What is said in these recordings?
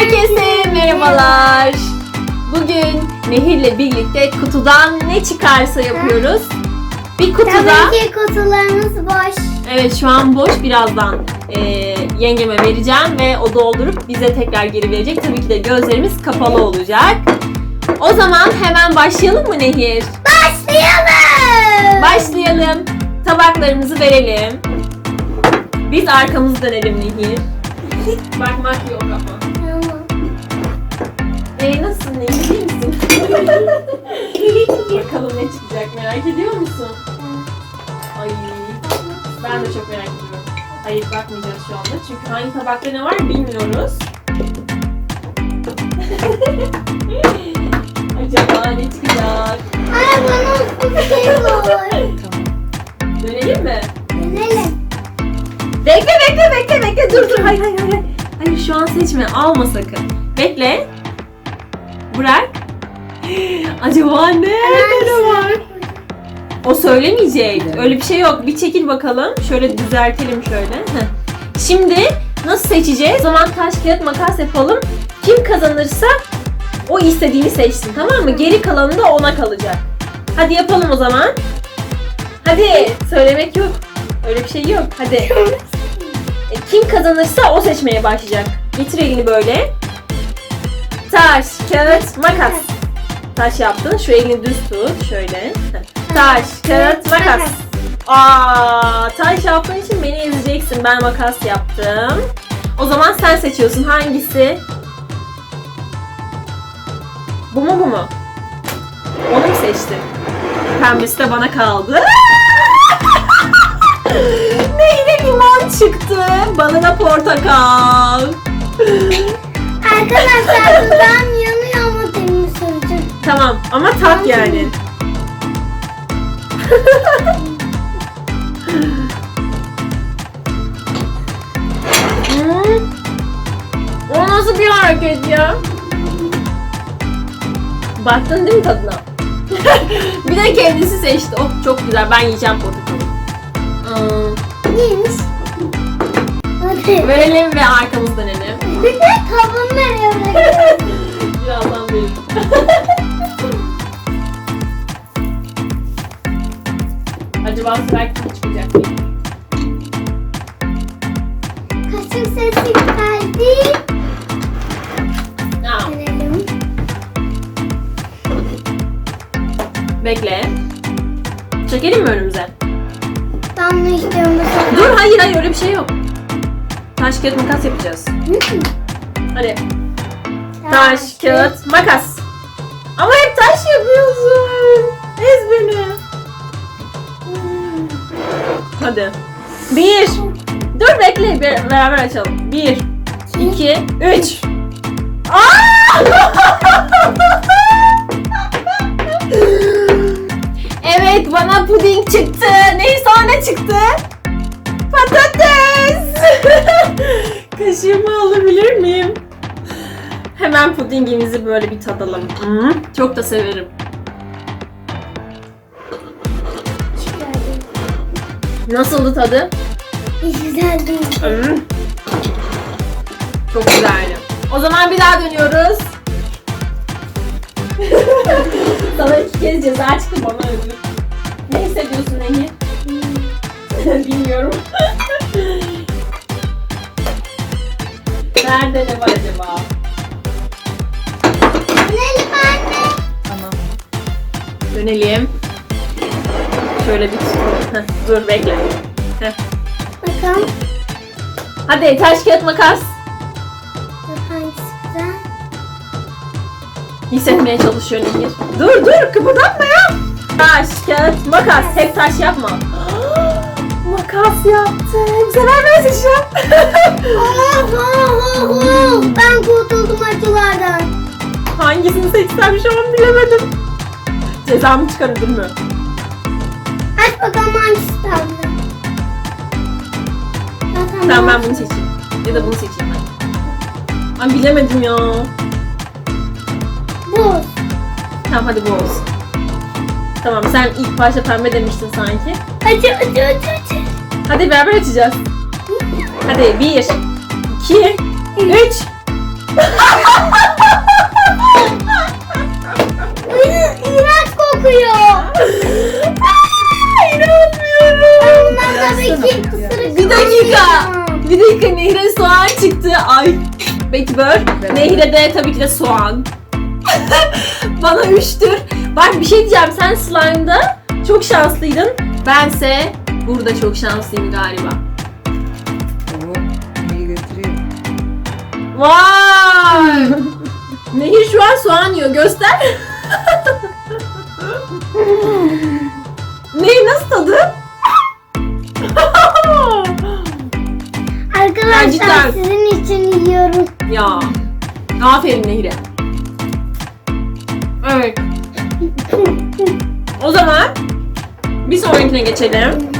Herkese merhabalar. Bugün Nehir'le birlikte kutudan ne çıkarsa yapıyoruz. Bir kutuda, Tabii ki kutularımız boş. evet şu an boş birazdan e, yengeme vereceğim ve o doldurup bize tekrar geri verecek. Tabii ki de gözlerimiz kapalı olacak. O zaman hemen başlayalım mı Nehir? Başlayalım. Başlayalım. Tabaklarımızı verelim. Biz arkamızı dönelim Nehir. Bakmak yok ama. Ee, nasılsın? İyi misin? Bakalım ne çıkacak merak ediyor musun? Ay ben de çok merak ediyorum. Hayır bakmayacağız şu anda çünkü hangi tabakta ne var bilmiyoruz. Acaba ne çıkacak? Ay bana bir şey var. Dönelim mi? Bekle bekle bekle bekle dur dur hayır hayır hayır. Hayır şu an seçme alma sakın. Bekle. Bırak. Acaba ne? Ne var? O söylemeyecek. Öyle bir şey yok. Bir çekil bakalım. Şöyle düzeltelim şöyle. Heh. Şimdi nasıl seçeceğiz? O zaman taş kağıt makas yapalım. Kim kazanırsa o istediğini seçsin tamam mı? Geri kalanı da ona kalacak. Hadi yapalım o zaman. Hadi söylemek yok. Öyle bir şey yok. Hadi. E, Kim kazanırsa o seçmeye başlayacak. Getir elini böyle. Taş, kağıt, makas. Taş yaptın. Şu elini düz tut. Şöyle. Taş, kağıt, makas. Aa, taş yaptığın için beni ezeceksin. Ben makas yaptım. O zaman sen seçiyorsun. Hangisi? Bu mu bu mu? Onu mu seçtin? Pembesi de bana kaldı. Neyle limon çıktı? Bana da portakal. Arkadaşlar dudağım yanıyor ama dilimi. Tamam ama tat yani. Hmm. O nasıl bir hareket ya? Baktın değil mi tadına? bir de kendisi seçti. Oh çok güzel. Ben yiyeceğim portakalı. Hmm. Neymiş? Verelim ve arkamızı dönelim. Kabını nereye bırakıyorsun? Birazdan veririm. Acaba sıra kim çıkacak diye. Kaşık sesi geldi. Dönelim. bekle. Çekelim mi önümüze? Ben ne istiyorum? Dur hayır hayır öyle bir şey yok. Taş kağıt makas yapacağız. Hadi. Taş kağıt makas. Ama hep taş yapıyorsun. Ez beni. Hadi. Bir. Dur bekle be- beraber açalım. Bir, iki, üç. Aa! evet bana puding çıktı. Neyse ne çıktı? Hemen pudingimizi böyle bir tadalım. Hmm, çok da severim. Nasıldı tadı? Güzel değil. Çok güzeldi. O zaman bir daha dönüyoruz. Sana iki kez ceza çıktı bana ödül. Ne hissediyorsun Nehir? Bilmiyorum. Nerede ne var acaba? Dönelim. Şöyle bir. Heh, dur bekle. Heh. Bakalım. Hadi taş kağıt makas. Hangisi güzel? Hissetmeye çalışıyor Nehir. Dur dur kıpırdatma ya. Taş, kağıt, makas. Hep taş yapma. makas yaptı. Oh, oh, oh. Ben kurtuldum acılardan. Hangisini seçsem şu an bilemedim. Cezamı çıkarır değil mi? Aç bakalım hangisi kaldı. Zaten Tamam ben bunu seçeyim. Ya da bunu seçeyim ben. Ay bilemedim ya. Bu. Tamam hadi bu olsun. Tamam sen ilk başta pembe demiştin sanki. Acı acı acı acı. Hadi beraber açacağız. Hadi bir, iki, üç. yapıyor. İnanmıyorum. Bunlar tabii ki. Bir dakika. Bir dakika nehre soğan çıktı. Ay. Peki bör. Nehre de tabii ki de soğan. Bana üçtür. Bak bir şey diyeceğim. Sen slime'da çok şanslıydın. Bense burada çok şanslıyım galiba. Oo. Vay! Nehir şu an soğan yiyor. Göster. Nehir nasıl tadı? Arkadaşlar cidden. sizin için yiyorum. ya. Aferin Nehir'e. Evet. O zaman bir sonrakine geçelim.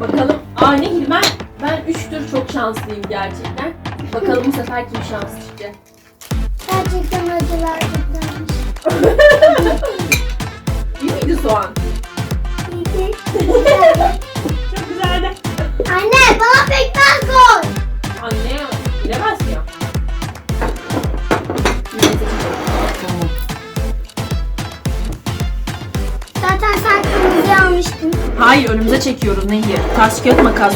Bakalım. Aa Nehir ben ben üçtür çok şanslıyım gerçekten. Bakalım bu sefer kim şanslı çıkacak. Gerçekten acılar güzelmiş. İyi miydi soğan? İyi. Çok güzeldi. Anne bana pekmez koy. Anne bilemez ya. Zaten sen kırmızı almıştın. Hayır önümüze çekiyoruz Nehir. Taş kağıt makas.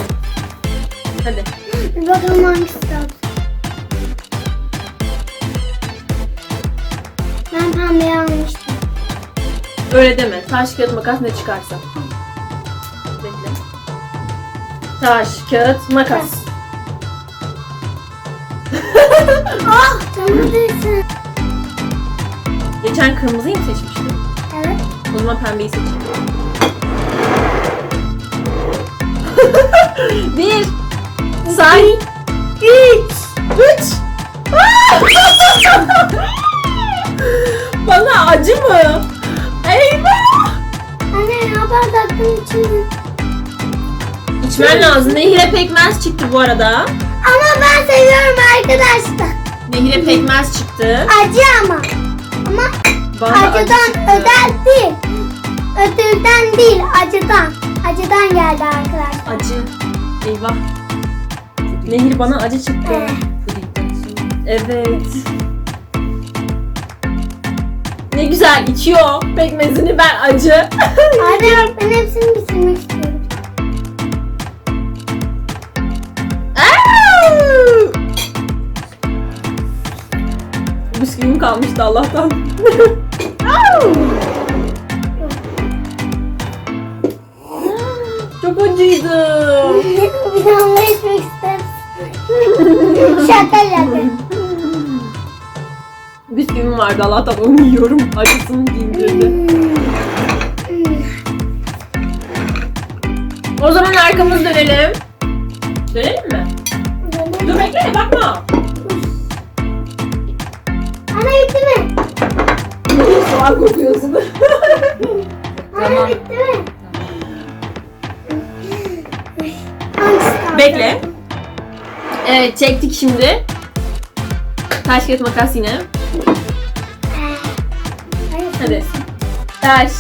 Hadi. Bir bakalım hangisi Öyle deme. Taş kağıt makas ne çıkarsa. Bekle. Taş kağıt makas. Ah tamam değilsin. Geçen kırmızıyı mı seçmiştin? Evet. O zaman pembeyi seçeyim. Bir. Say. Üç. Üç. Bana acı mı? Eyvah. Anne ya bardaklığın içinde. İçmen lazım. Nehire pekmez çıktı bu arada. Ama ben seviyorum arkadaşlar. Nehire pekmez çıktı. Acı ama. Ama Bana acı acıdan çıktı. ödel değil. Ödülden değil acıdan. Acıdan geldi arkadaşlar. Acı. Eyvah. Nehir bana acı çıktı. Evet. Ne güzel içiyor pekmezini ben acı. Anne ben hepsini bitirmek istiyorum. Bisküvim kalmıştı Allah'tan. Çok acıydı. Bir daha içmek isterim. Şaka yapıyorum. Bisküvim vardı Allah'tan onu yiyorum. Acısını dindirdi. O zaman arkamız dönelim. Dönelim mi? Dur bekle bakma. Ana bitti mi? Soğan kokuyorsun. Ana bitti mi? Bekle. Evet çektik şimdi. Taş kağıt makas yine. Hadi. Taş.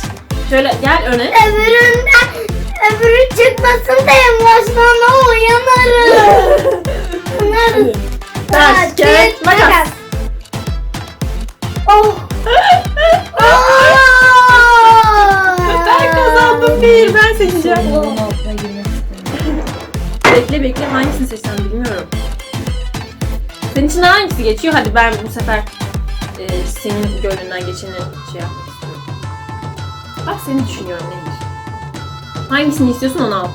Şöyle gel öne. Öbüründen öbürü çıkmasın diye başlama uyanırım. Uyanırım. Taş kağıt makas. Oh. Oh. Ben kazandım bir. Ben seçeceğim. Bekle bekle hangisini seçsem bilmiyorum. Senin için hangisi geçiyor? Hadi ben bu sefer e, senin gönlünden geçeni. Bak seni düşünüyorum neymiş. Hangisini istiyorsun onu al.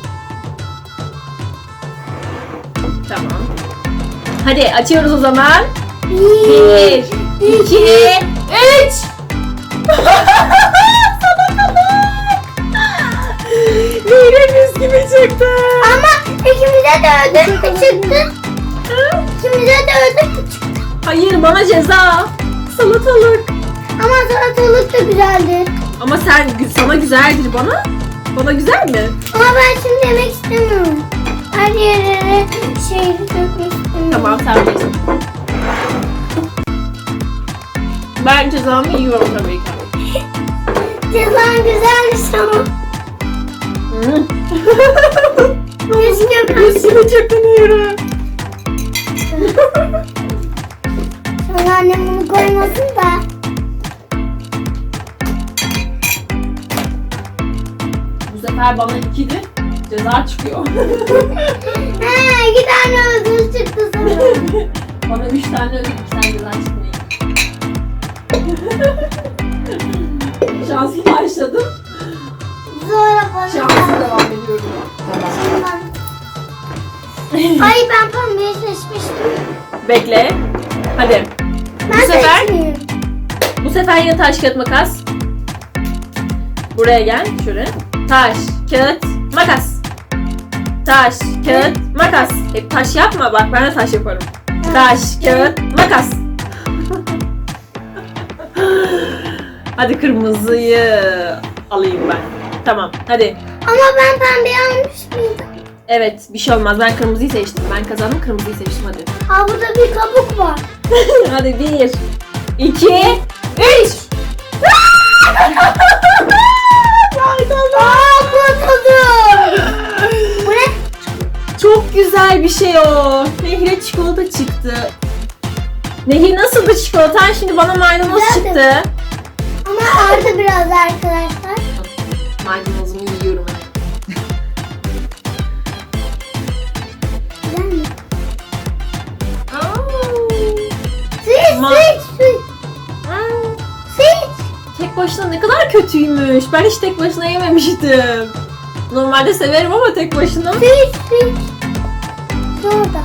Tamam. Hadi açıyoruz o zaman. Bir, iki, üç. Neyre gibi çıktı. Ama ikimize de ödül mü çıktı? İkimize de ödül mü çıktı? Hayır bana ceza. Salatalık. Ama salatalık da güzeldir. Ama sen sana güzeldir bana. Bana güzel mi? Ama ben şimdi yemek istemiyorum. Her yere şey dökmek istemiyorum. Tamam sen bilirsin. Ben cezamı yiyorum tabii ki. Cezan güzelmiş ama. Keşke ben çıktı Nehir'e. Sonra annem bunu koymasın da. Sefer bana ikili ceza çıkıyor. He, iki tane ödül çıktı sanırım. bana üç tane ödül, iki tane ceza çıkmıyor. Şanslı başladım. Sonra bana Şanslı devam ediyorum. Tamam. Ay ben pembeyi seçmiştim. Bekle. Hadi. Ben Bu sefer seçmeyeyim. Bu sefer yine taş kağıt makas. Buraya gel şöyle. Taş, kağıt, makas. Taş, kağıt, makas. Hep taş yapma bak ben de taş yaparım. Taş, kağıt, makas. hadi kırmızıyı alayım ben. Tamam hadi. Ama ben pembeyi almış mıydım? Evet bir şey olmaz ben kırmızıyı seçtim. Ben kazandım kırmızıyı seçtim hadi. Aa burada bir kabuk var. hadi bir, iki, üç. Bir şey o. Nehir'e çikolata çıktı. Nehir nasıl bir çikolatan? Şimdi bana maydanoz Güzeldi. çıktı. Ama ardı biraz arkadaşlar. Maydanozumu yiyorum. Güzel mi? Süt Ma- süt süt. Aa. Süt. Tek başına ne kadar kötüymüş. Ben hiç tek başına yememiştim. Normalde severim ama tek başına. Süt süt. Şurada.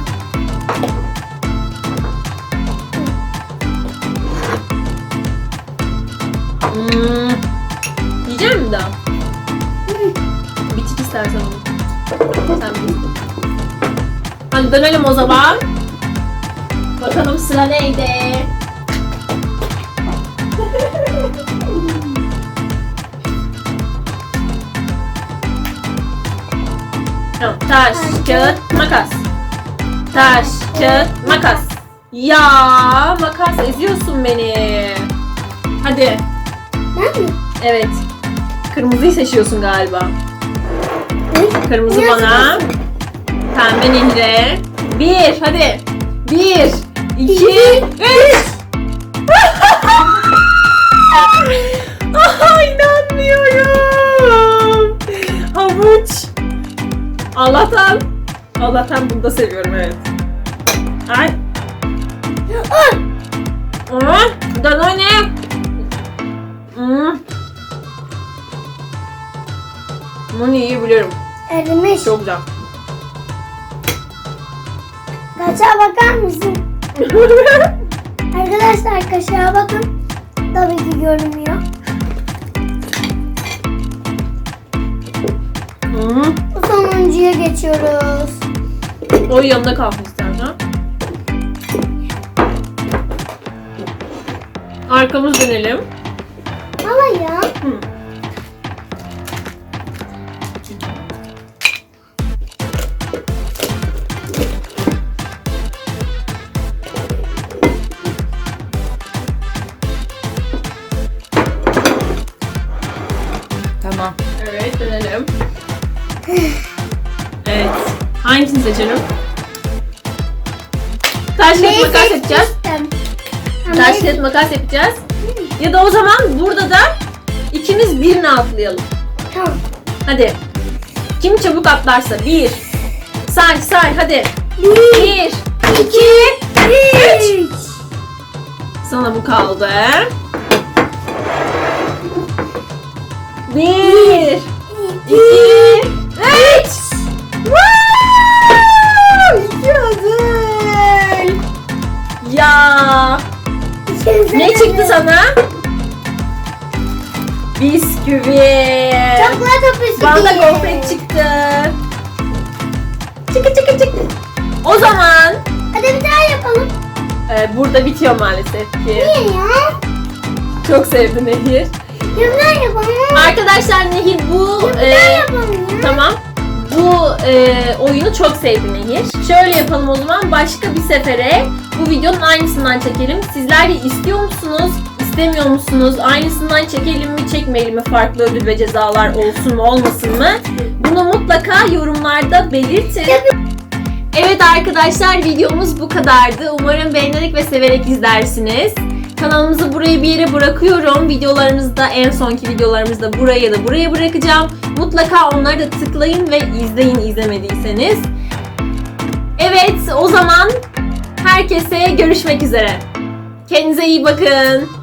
Hmm. Yiyecek misin daha? Bitir istersen onu. Sen bitir. Hadi dönelim o zaman. Bakalım sıra neydi? Tamam, Taş, kağıt. Taş, kağıt, makas. Ya makas eziyorsun beni. Hadi. Ben mi? Evet. Kırmızıyı seçiyorsun galiba. Kırmızı Biraz bana. Pembe Nehir'e. Bir. Hadi. Bir. iki, Üç. Allah'tan bunu da seviyorum evet. Ay. Ay. Aa, Danone. Hmm. Bunu yiyebilirim. Erimiş. Çok güzel. Kaşığa bakar mısın? Arkadaşlar kaşığa bakın. Tabii ki görünmüyor. Hmm. Sonuncuya geçiyoruz. O yanında kalsın istersen. Arkamız dönelim. Ama ya. Seçelim? Taş kağıt makas yapacağız. Taş kağıt makas yapacağız. Ya da o zaman burada da ikimiz birini atlayalım. Tamam. Hadi. Kim çabuk atlarsa. Bir. Say say hadi. Bir, Bir. iki, üç. Sana bu kaldı. Bir. iki, Ya. Ne çıktı sana? Bisküvi. Çikolata bisküvi. Bana gofret çıktı. Çıkı çıkı çıkı. O zaman Hadi bir daha yapalım. e, burada bitiyor maalesef ki. Niye ya? Çok sevdi Nehir. Daha yapalım. Arkadaşlar Nehir bu Bir e, yapalım ya. tamam. Bu e, oyunu çok sevdi Nehir. Şöyle yapalım o zaman başka bir sefere bu videonun aynısından çekelim. Sizler de istiyor musunuz? İstemiyor musunuz? Aynısından çekelim mi, çekmeyelim mi? Farklı ödül ve cezalar olsun mu, olmasın mı? Bunu mutlaka yorumlarda belirtin. Evet arkadaşlar videomuz bu kadardı. Umarım beğenerek ve severek izlersiniz. Kanalımızı buraya bir yere bırakıyorum. Videolarımızda en sonki videolarımızda buraya ya da buraya bırakacağım. Mutlaka onları da tıklayın ve izleyin izlemediyseniz. Evet o zaman herkese görüşmek üzere. Kendinize iyi bakın.